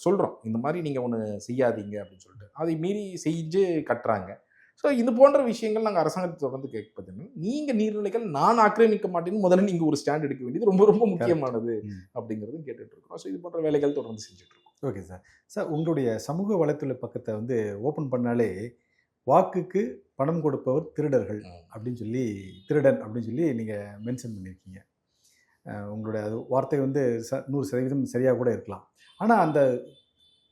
சொல்றோம். இந்த மாதிரி நீங்க ஒண்ணு செய்யாதீங்க அப்படின்னு சொல்லிட்டு. அதை மீறி செஞ்சு கட்டுறாங்க. ஸோ இது போன்ற விஷயங்கள் நாங்கள் அரசாங்கத்தை தொடர்ந்து கேட்பது என்னன்னா, நீங்க நீர்நிலைகள் நான் ஆக்கிரமிக்க மாட்டேன்னு முதல்ல நீங்க ஒரு ஸ்டாண்ட் எடுக்க வேண்டியது ரொம்ப ரொம்ப முக்கியமானது. அப்படிங்கிறதும் கேட்டுட்டு இருக்கோம். ஸோ இது போன்ற வேலைகள் தொடர்ந்து செஞ்சுட்டு இருக்கோம்.
ஓகே சார் சார் உங்களுடைய சமூக வலைத்தள பக்கத்தை வந்து ஓப்பன் பண்ணாலே வாக்குக்கு பணம் கொடுப்பவர் திருடர்கள் அப்படின்னு சொல்லி திருடன் அப்படின்னு சொல்லி நீங்கள் மென்ஷன் பண்ணியிருக்கீங்க. உங்களுடைய அது வார்த்தை வந்து ச நூறு சதவீதம் சரியாக கூட இருக்கலாம். ஆனால் அந்த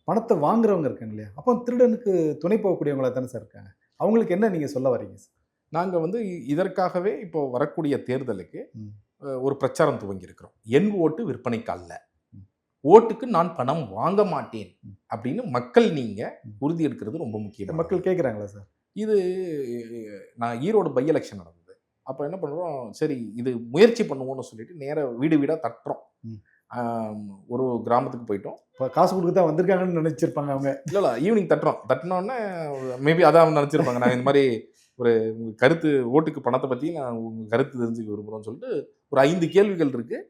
பணத்தை வாங்குறவங்க இருக்காங்க இல்லையா? அப்போ திருடனுக்கு துணை போகக்கூடியவங்களா தானே சார் இருக்காங்க? அவங்களுக்கு என்ன நீங்கள் சொல்ல வரீங்க சார்
நாங்க வந்து இதற்காகவே இப்போ வரக்கூடிய தேர்தலுக்கு ஒரு பிரச்சாரம் துவங்கி இருக்கிறோம் என் ஓட்டு விற்பனைக்கு அல்ல. ஓட்டுக்கு நான் பணம் வாங்க மாட்டேன். அப்படின்னு மக்கள் நீங்க
ம்.
உறுதி எடுக்கிறது ரொம்ப முக்கியம்
மக்கள் கேட்குறாங்களா சார்
இது நான் ஈரோடு பை எலெக்ஷன் நடந்தது. அப்போ என்ன பண்ணுறோம் சரி இது முயற்சி பண்ணுவோம்னு சொல்லிட்டு நேரா வீடு வீடாக தட்டுறோம். ஒரு கிராமத்துக்கு போயிட்டோம்.
இப்போ காசு கொடுக்க தான் வந்திருக்காங்கன்னு நினச்சிருப்பாங்க அவங்க.
இல்லை இல்லை ஈவினிங் தட்டுறோம். தட்டினோடனே மேபி அதான் நினச்சிருப்பாங்க. நான் இந்த மாதிரி ஒரு கருத்து ஓட்டுக்கு பணத்தை பற்றி நான் உங்கள் கருத்து தெரிஞ்சுக்க விரும்புகிறோம்னு சொல்லிட்டு ஒரு ஐந்து கேள்விகள் இருக்குது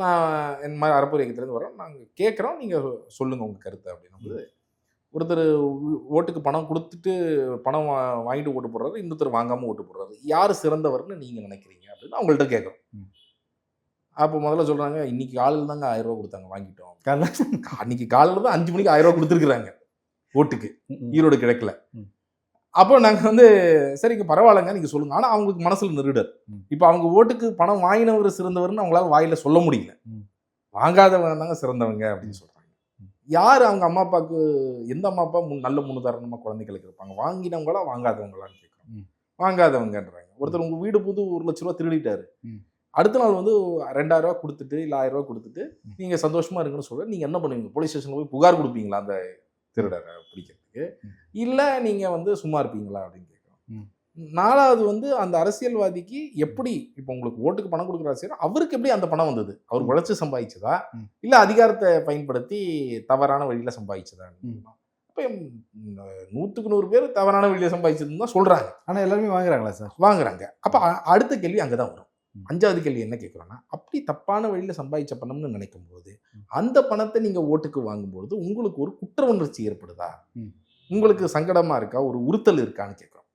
நான் இந்த மாதிரி அறப்பூர் இயக்கத்துலேருந்து வரோம் நாங்கள் கேட்குறோம் நீங்கள் சொல்லுங்கள் உங்கள் கருத்தை அப்படின்னு ஒருத்தர் ஓட்டுக்கு பணம் கொடுத்துட்டு பணம் வாங்கிட்டு ஓட்டு போடுறாரு. இன்னொருத்தர் வாங்காமல் ஓட்டு போடுறாரு. யார் சிறந்தவர்னு நீங்கள் நினைக்கிறீங்க அப்படின்னு அவங்கள்ட்ட கேட்குறோம். அப்போ முதல்ல சொல்கிறாங்க இன்னைக்கு காலையில் தாங்க ஆயிரம் ரூபா கொடுத்தாங்க வாங்கிட்டோம்.
காலைல?
அன்னைக்கு காலையில் தான் அஞ்சு மணிக்கு ஆயிரம் ரூபா கொடுத்துருக்குறாங்க ஓட்டுக்கு. ஈரோடு கிழக்குல. அப்போ நாங்கள் வந்து சரிங்க பரவாயில்லைங்க நீங்கள் சொல்லுங்க. ஆனால் அவங்களுக்கு மனசில் நெருடர். இப்போ அவங்க ஓட்டுக்கு பணம் வாங்கினவர் சிறந்தவர்னு அவங்களால வாயில சொல்ல முடியல. வாங்காதவங்க தாங்க சிறந்தவங்க அப்படின்னு சொல்றாங்க. யார் அவங்க அம்மா அப்பாவுக்கு எந்த அம்மா அப்பா முன் நல்ல முன்னுதாரணமா குழந்தைகளுக்கு இருப்பாங்க? வாங்கினவங்களா வாங்காதவங்களான்னு கேட்குறோம். வாங்காதவங்கன்றாங்க. ஒருத்தர் உங்க வீடு புது ஒரு லட்ச ரூபா திருடிட்டாரு. அடுத்த நாள் வந்து ரெண்டாயிரம் ரூபா கொடுத்துட்டு இல்லை ஆயிரம் ரூபா கொடுத்துட்டு
ம்.
நீங்க சந்தோஷமா இருக்குன்னு சொல்ற நீங்க என்ன பண்ணுவீங்க போலீஸ் ஸ்டேஷன்ல போய் புகார் கொடுப்பீங்களா அந்த திருடரை பிடிக்கிறதுக்கு. இல்ல நீங்க வந்து சும்மா இருப்பீங்களா அப்படின்னு கேட்குறோம். நாலாவது வந்து அந்த அரசியல்வாதிக்கு எப்படி இப்போ உங்களுக்கு ஓட்டுக்கு பணம் கொடுக்குற அரசியல் அவருக்கு எப்படி அந்த பணம் வந்தது அவர். உழைச்சு சம்பாதிச்சதா. இல்ல அதிகாரத்தை பயன்படுத்தி தவறான வழியில சம்பாதிச்சதா. இப்போ நூற்றுக்கு நூறு பேர் தவறான வழியில சம்பாதிச்சதுன்னு தான் சொல்றாங்க
ஆனா எல்லாருமே வாங்குறாங்களா சார்
வாங்குறாங்க அப்ப அடுத்த கேள்வி அங்கதான் வரும்
ம்.
அஞ்சாவது கேள்வி என்ன கேட்குறோன்னா அப்படி தப்பான வழியில சம்பாதிச்ச பணம்னு நினைக்கும் போது. அந்த பணத்தை நீங்க ஓட்டுக்கு வாங்கும்பொழுது உங்களுக்கு ஒரு குற்ற உணர்ச்சி ஏற்படுதா. உங்களுக்கு சங்கடமா இருக்கா ஒரு உறுத்தல் இருக்கான்னு கேட்குறோம்.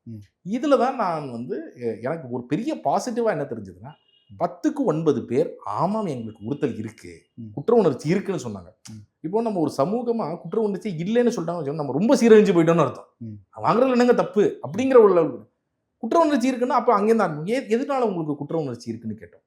இதுல தான் நான் வந்து எனக்கு ஒரு பெரிய பாசிட்டிவா என்ன தெரிஞ்சதுன்னா பத்துக்கு ஒன்பது பேர் ஆமாம் எங்களுக்கு உறுத்தல் இருக்கு
ம்.
குற்ற உணர்ச்சி இருக்குன்னு சொன்னாங்க. இப்போ நம்ம ஒரு சமூகமா குற்ற உணர்ச்சி இல்லைன்னு வச்சுக்கோங்க, நம்ம ரொம்ப சீரழிஞ்சு போயிட்டோம்னு அர்த்தம். வாங்குறதுல என்னங்க தப்பு அப்படிங்கிற ஒரு level. குற்ற உணர்ச்சி இருக்குன்னா அப்போ அங்கேருந்து ஆரம்பி- ஏ எதனால உங்களுக்கு குற்ற உணர்ச்சி இருக்குன்னு கேட்டோம்.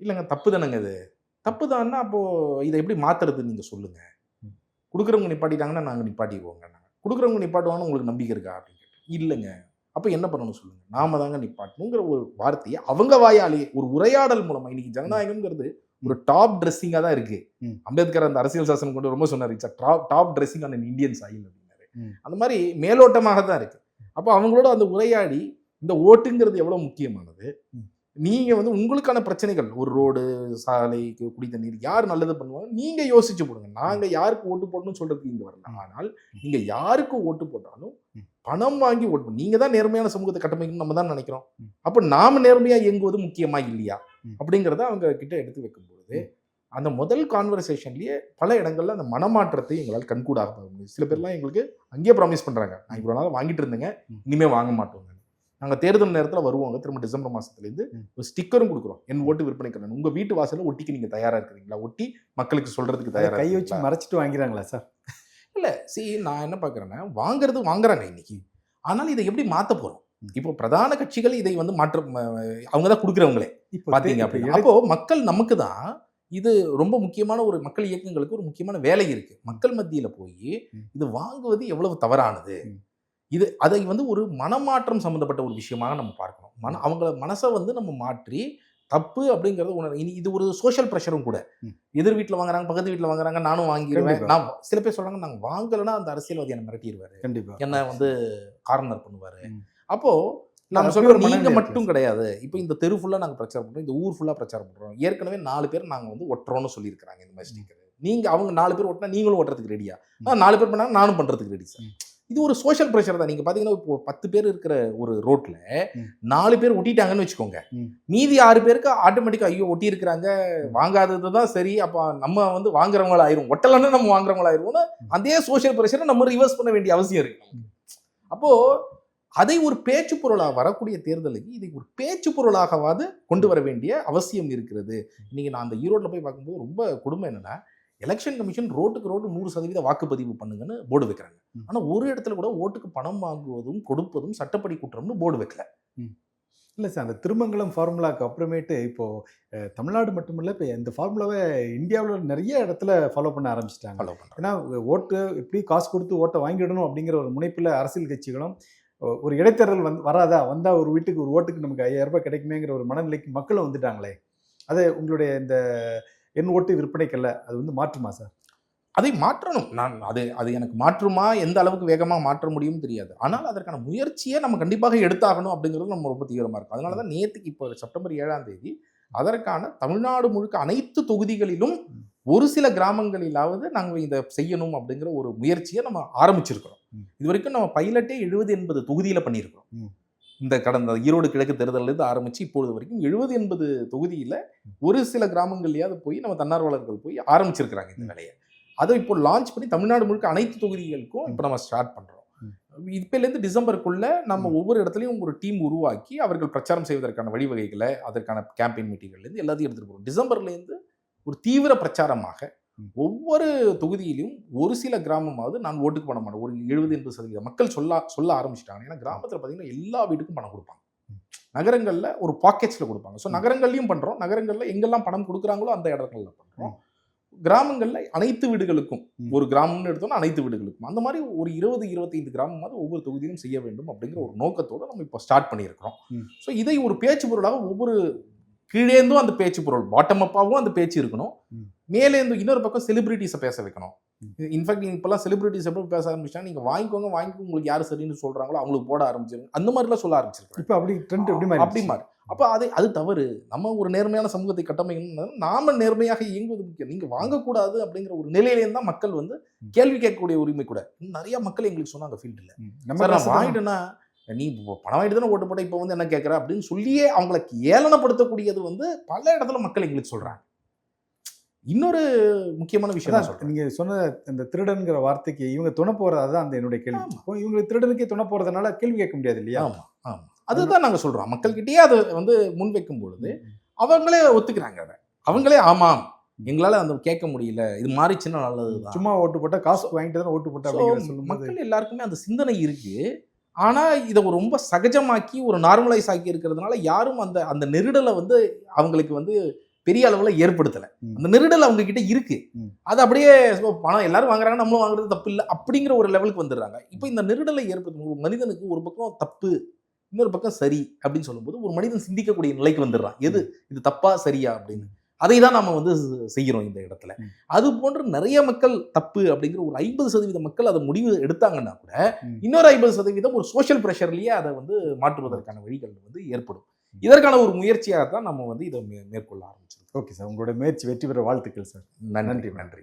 இல்லைங்க தப்பு தானேங்க இது. தப்பு தான்னா அப்போ இதை எப்படி மாத்துறது நீங்க சொல்லுங்க.
ம்.
கொடுக்குறவங்க நிப்பாட்டிட்டாங்கன்னா நாங்க நிப்பாட்டிடுவோங்க நாங்க. கொடுக்குறவங்க நிப்பாட்டுவாங்கன்னு உங்களுக்கு நம்பிக்கை இருக்கா அப்படின்னு கேட்டோம். இல்லைங்க. அப்போ என்ன பண்ணணும் சொல்லுங்க. நாம தாங்க நிப்பாட்டணுங்கிற ஒரு வார்த்தையை அவங்க வாயாலேயே ஒரு உரையாடல் மூலமா இன்னைக்கு ஜனநாயகம்ங்கிறது ஒரு டாப் ட்ரெஸ்ஸிங்காக தான் இருக்கு. அம்பேத்கர் அந்த அரசியல் சாசனம் கொண்டு ரொம்ப சொன்னார். It's top top dressing on Indian soil அப்படின்னாரு. அந்த மாதிரி மேலோட்டமாக தான் இருக்கு. அப்போ அவங்களோட அந்த உரையாடி இந்த ஓட்டுங்கிறது எவ்வளவு முக்கியமானது
ம்.
நீங்க வந்து உங்களுக்கான பிரச்சனைகள் ஒரு ரோடு சாலை குடி தண்ணீர் யார் நல்லது பண்ணுவாங்க நீங்க யோசிச்சு போடுங்க நாங்க யாருக்கு ஓட்டு போடணும்னு சொல்றதுக்கு இங்க வரல
ம்.
ஆனால் நீங்க யாருக்கு ஓட்டு போட்டாலும். பணம் வாங்கி ஓட்டு போடணும். நீங்க தான் நேர்மையான சமூகத்தை கட்டமைக்கணும் நம்ம தான் நினைக்கிறோம். அப்ப நாம நேர்மையா இயங்குவது முக்கியமா இல்லையா. அப்படிங்கறத அவங்க கிட்ட எடுத்து வைக்கும் பொழுது அந்த முதல் கான்வர்சேஷன்லயே பல இடங்கள்ல அந்த மனமாற்றத்தை எங்களால் கண்கூடாக பார்க்க முடியும் சில பேர்லாம் எங்களுக்கு அங்கேயே ப்ராமிஸ் பண்றாங்க நான் இவ்வளவு நாள் வாங்கிட்டு இருந்தேங்க
ம்.
இனிமே வாங்க மாட்டோங்க நாங்க தேர்தல் நேரத்துல வருவாங்க. திரும்ப டிசம்பர் மாசத்துல இருந்து
ம்.
ஒரு ஸ்டிக்கரும் கொடுக்குறோம். என் ஓட்டு விற்பனைக்கு உங்க வீட்டு வாசல்ல ஒட்டிக்கு நீங்க தயாரா இருக்கிறீங்களா? ஒட்டி மக்களுக்கு சொல்றதுக்கு
அதை
தயாரா
கை வச்சு? மறைச்சிட்டு வாங்கிறாங்களா சார்?
இல்ல. சி நான் என்ன பாக்குறேன்னா வாங்குறது வாங்குறாங்க இன்னைக்கு. ஆனால் இதை எப்படி மாத்த போறோம்?
ம்.
இப்போ பிரதான கட்சிகள் இதை வந்து மாற்ற அவங்க தான் கொடுக்குறவங்களே.
இப்ப
அப்படின்னா. அப்போ மக்கள் நமக்கு தான் இது ரொம்ப முக்கியமான ஒரு மக்கள் இயக்கங்களுக்கு ஒரு முக்கியமான வேலை இருக்கு. மக்கள் மத்தியில போய். இது வாங்குவது எவ்வளவு தவறானது. இது அதை வந்து ஒரு மனமாற்றம் சம்பந்தப்பட்ட ஒரு விஷயமாக நம்ம பார்க்கணும். மன அவங்கள மனசை வந்து நம்ம மாற்றி தப்பு அப்படிங்கறது உணர் இனி இது ஒரு சோஷியல் ப்ரெஷரும் கூட. எதிர் வீட்டில் வாங்குறாங்க பக்கத்து வீட்டில் வாங்குறாங்க நானும் வாங்கிடுவேன். நான் சில பேர் சொல்றாங்க நாங்க வாங்கலைன்னா அந்த அரசியல்வாதி என்ன மிரட்டிடுவாரு
கண்டிப்பா.
என்ன வந்து கார்னர் பண்ணுவாரு.
ம்.
அப்போ நம்ம
அப்படி
சொல்றோம்
ஒரு மனநிலை
நீங்க
இருக்கு.
மட்டும் கிடையாது. இப்போ இந்த தெரு ஃபுல்லா நாங்க பிரச்சாரம் பண்றோம் இந்த ஊர் ஃபுல்லா பிரச்சாரம் பண்றோம். ஏற்கனவே நாலு பேர் நாங்க வந்து ஒட்டுறோம்னு சொல்லியிருக்கிறாங்க இந்த மாதிரி ஸ்டிக்கர் நீங்க அவங்க நாலு பேர் ஒட்டினா நீங்களும் ஒட்டுறதுக்கு ரெடியா நாலு பேர் பண்ணாங்க நானும் பண்றதுக்கு ரெடி சார். இது ஒரு சோஷியல் ப்ரெஷர் தான். நீங்க பாத்தீங்கன்னா இப்போ பத்து பேர் இருக்கிற ஒரு ரோட்ல
ம்.
நாலு பேர் ஒட்டிட்டாங்கன்னு வச்சுக்கோங்க. மீதி ஆறு பேருக்கு ஆட்டோமேட்டிக்கா ஐயோ ஒட்டி இருக்கிறாங்க வாங்காதது தான் சரி. அப்ப நம்ம வந்து வாங்குறவங்களா ஆயிரும். ஒட்டலன்னு நம்ம வாங்குறவங்களா ஆயிருவோம்னு அதே சோஷியல் ப்ரெஷரை நம்ம ரிவர்ஸ் பண்ண வேண்டிய அவசியம் இருக்கு நமக்கு. அப்போ அதை ஒரு பேச்சு பொருளாக வரக்கூடிய தேர்தலுக்கு இதை ஒரு பேச்சு பொருளாகவாது கொண்டு வர வேண்டிய அவசியம் இருக்கிறது. இன்னைக்கு நான் அந்த ஈரோட்ல போய் பார்க்கும்போது ரொம்ப கொடுமை என்னன்னா எலெக்ஷன் கமிஷன் ரோட்டுக்கு ரோடு நூறு சதவீத வாக்குப்பதிவு பண்ணுங்கன்னு போர்டு வைக்கிறாங்க.
ம்.
ஆனா ஒரு இடத்துல கூட ஓட்டுக்கு பணம் வாங்குவதும் கொடுப்பதும் சட்டப்படி குற்றம்னு போர்டு வைக்கல.
இல்லை சார் அந்த திருமங்கலம் ஃபார்முலாக்கு அப்புறமேட்டு இப்போ அஹ், தமிழ்நாடு மட்டுமில்ல இப்போ இந்த ஃபார்முலாவை இந்தியாவில் நிறைய இடத்துல ஃபாலோ பண்ண ஆரம்பிச்சிட்டாங்க.
ஃபாலோ பண்றாங்க.
ஏன்னா ஓட்டு எப்படி காசு கொடுத்து ஓட்டை வாங்கிடணும் அப்படிங்கிற ஒரு முனைப்பில் அரசியல் கட்சிகளும் ஒரு இடைத்தேர்தல் வந்து வராதா? வந்தால் ஒரு வீட்டுக்கு ஒரு ஓட்டுக்கு நமக்கு ஐயாயிரம் ரூபாய் கிடைக்குமேங்கிற ஒரு மனநிலைக்கு மக்களும் வந்துட்டாங்களே. அது உங்களுடைய இந்த எண் ஓட்டு விற்பனைக்கல்ல அது வந்து மாற்றுமா சார்?
அதை மாற்றணும். நான் அது அது எனக்கு மாற்றுமா எந்த அளவுக்கு வேகமாக மாற்ற முடியும்னு தெரியாது. ஆனால் அதற்கான முயற்சியை நம்ம கண்டிப்பாக எடுத்தாகணும் அப்படிங்கிறது நம்ம ரொம்ப தீவிரமாக இருக்கும். அதனால தான் நேற்றுக்கு இப்போ செப்டம்பர் ஏழாம் தேதி அதற்கான தமிழ்நாடு முழுக்க அனைத்து தொகுதிகளிலும் ஒரு சில கிராமங்களிலாவது நாங்கள் இதை செய்யணும் அப்படிங்கிற ஒரு முயற்சியை நம்ம ஆரம்பிச்சிருக்கிறோம். இது வரைக்கும் நம்ம பைலட்டே எழுபது எண்பது தொகுதியில் பண்ணியிருக்கிறோம். இந்த கடந்த ஈரோடு கிழக்கு தேர்தலிருந்து ஆரம்பிச்சு இப்பொழுது வரைக்கும் எழுபது எண்பது தொகுதியில் ஒரு சில கிராமங்கள்லயாவது போய் நம்ம தன்னார்வலர்கள் போய் ஆரம்பிச்சிருக்கிறாங்க இந்த. வேலையை அதை இப்போ லான்ச் பண்ணி தமிழ்நாடு முழுக்க அனைத்து தொகுதிகளுக்கும் இப்போ நம்ம ஸ்டார்ட் பண்றோம் இப்போலேருந்து டிசம்பருக்குள்ள நம்ம. ஒவ்வொரு இடத்துலையும் ஒரு டீம் உருவாக்கி அவர்கள் பிரச்சாரம் செய்வதற்கான வழிவகைகளை அதற்கான கேம்பெயின் மீட்டிங்லேருந்து எல்லாத்தையும் எடுத்துட்டு போகிறோம் டிசம்பர்லேருந்து ஒரு தீவிர பிரச்சாரமாக. ஒவ்வொரு தொகுதியிலும் ஒரு சில கிராமமாவது நான் ஓட்டுக்கு பண்ண மாட்டேன் ஒரு எழுபது எண்பது சதவீதம் மக்கள் சொல்ல சொல்ல ஆரம்பிச்சிட்டாங்க ஏன்னா கிராமத்தில் பார்த்தீங்கன்னா எல்லா வீட்டுக்கும் பணம் கொடுப்பாங்க. நகரங்களில் ஒரு பாக்கெட்ஸில் கொடுப்பாங்க ஸோ. நகரங்கள்லையும் பண்ணுறோம் நகரங்களில் எங்கெல்லாம் பணம் கொடுக்குறாங்களோ அந்த இடங்கள்ல பண்ணுறோம் கிராமங்கள்ல அனைத்து வீடுகளுக்கும். ஒரு கிராமம்னு எடுத்தோம்னா அனைத்து வீடுகளுக்கும் அந்த மாதிரி ஒரு இருபது இருபத்தைந்து கிராமமாவது ஒவ்வொரு தொகுதியிலும் செய்ய வேண்டும் அப்படிங்கிற ஒரு நோக்கத்தோட நம்ம இப்போ ஸ்டார்ட் பண்ணியிருக்கிறோம். ஸோ இதை ஒரு பேச்சு பொருளாக ஒவ்வொரு கீழேந்தும் அந்த பேச்சு பொருள் பாட்டம் அப்பாவும் அந்த பேச்சு இருக்கணும்.
ம்.
மேலேந்து இன்னொரு பக்கம் செலிபிரிட்டிஸை பேச வைக்கணும். இன்ஃபேக்ட் நீங்கள் இப்போல்லாம் செலிபிரிட்டிஸ் எப்போ பேச ஆரம்பிச்சா நீங்கள் வாங்கிக்கோங்க வாங்கிக்கோங்க உங்களுக்கு யார் சரின்னு சொல்றாங்களோ அவங்களுக்கு போட ஆரம்பிச்சிருங்க. அந்த மாதிரிலாம் சொல்ல ஆரம்பிச்சிருக்காங்க.
இப்போ அப்படி ட்ரெண்ட் எப்படி மாறி
அப்படி மாறி. அப்போ அது அது தவறு. நம்ம ஒரு நேர்மையான சமூகத்தை கட்டமைக்கணும் நாம நேர்மையாக இயங்குவது முக்கியம். நீங்க வாங்கக்கூடாது அப்படிங்கிற ஒரு நிலையிலேருந்து தான் மக்கள் வந்து கேள்வி கேட்கக்கூடிய உரிமை கூட. நிறைய மக்கள் எங்களுக்கு சொன்னாங்க ஃபீல்டில்
நம்ம
நான். வாங்கிட்டேன்னா நீ பணம் வாங்கிட்டு தானே ஓட்டு போட்ட இப்போ வந்து என்ன கேட்குற அப்படின்னு சொல்லியே அவங்கள ஏளனப்படுத்தக்கூடியது வந்து பல இடத்துல மக்கள் எங்களுக்கு சொல்றாங்க. இன்னொரு முக்கியமான விஷயம் நான்
அதான்
சொல்றேன்.
நீங்க சொன்ன இந்த திருடன்கிற வார்த்தைக்கு இவங்க துணை போறது அதான் அந்த என்னுடைய கேள்வி. இப்போ இவங்க திருடனுக்கே துணை போறதுனால கேள்வி கேட்க முடியாது இல்லையா?
ஆமா ஆமா. அதுதான் நாங்க சொல்றோம். மக்கள்கிட்டயே அதை வந்து முன்வைக்கும் பொழுது அவங்களே ஒத்துக்கிறாங்க அதை. அவங்களே ஆமாம் எங்களால அந்த கேட்க முடியல இது மாறிச்சுன்னா நல்லதுதான்.
சும்மா ஓட்டு போட்டா காசு வாங்கிட்டு தான் ஓட்டு போட்டா
மக்கள் எல்லாருக்குமே அந்த சிந்தனை இருக்கு. ஆனா இதை ரொம்ப சகஜமாக்கி ஒரு நார்மலைஸ் ஆக்கி இருக்கிறதுனால யாரும் அந்த அந்த நெருடலை வந்து அவங்களுக்கு வந்து பெரிய அளவுல ஏற்படுத்தல. அந்த நெருடல் அவங்க கிட்ட இருக்கு. அது அப்படியே பணம் எல்லாரும் வாங்குறாங்க நம்மளும் வாங்குறது தப்பு இல்லை. அப்படிங்கிற ஒரு லெவலுக்கு வந்துடுறாங்க. இப்போ இந்த நெருடலை ஏற்படுத்தும் ஒரு மனிதனுக்கு ஒரு பக்கம் தப்பு இன்னொரு பக்கம் சரி அப்படின்னு சொல்லும்போது ஒரு மனிதன் சிந்திக்கக்கூடிய நிலைக்கு வந்துடுறான். எது? இது தப்பா சரியா அப்படின்னு. அதை தான் நம்ம வந்து செய்கிறோம் இந்த இடத்துல. அது போன்று நிறைய மக்கள் தப்பு அப்படிங்கிற ஒரு ஐம்பது சதவீத மக்கள் அதை முடிவு எடுத்தாங்கன்னா கூட. இன்னொரு ஐம்பது சதவீதம் ஒரு சோஷியல் ப்ரெஷர்லயே அதை வந்து மாற்றுவதற்கான வழிகள் வந்து ஏற்படும். இதற்கான ஒரு முயற்சியாக தான் நம்ம வந்து இதை மே- மேற்கொள்ள ஆரம்பிச்சிருக்கோம்.
Okay sir. உங்களோட முயற்சி வெற்றி பெற வாழ்த்துக்கள் சார்.
நன்றி நன்றி.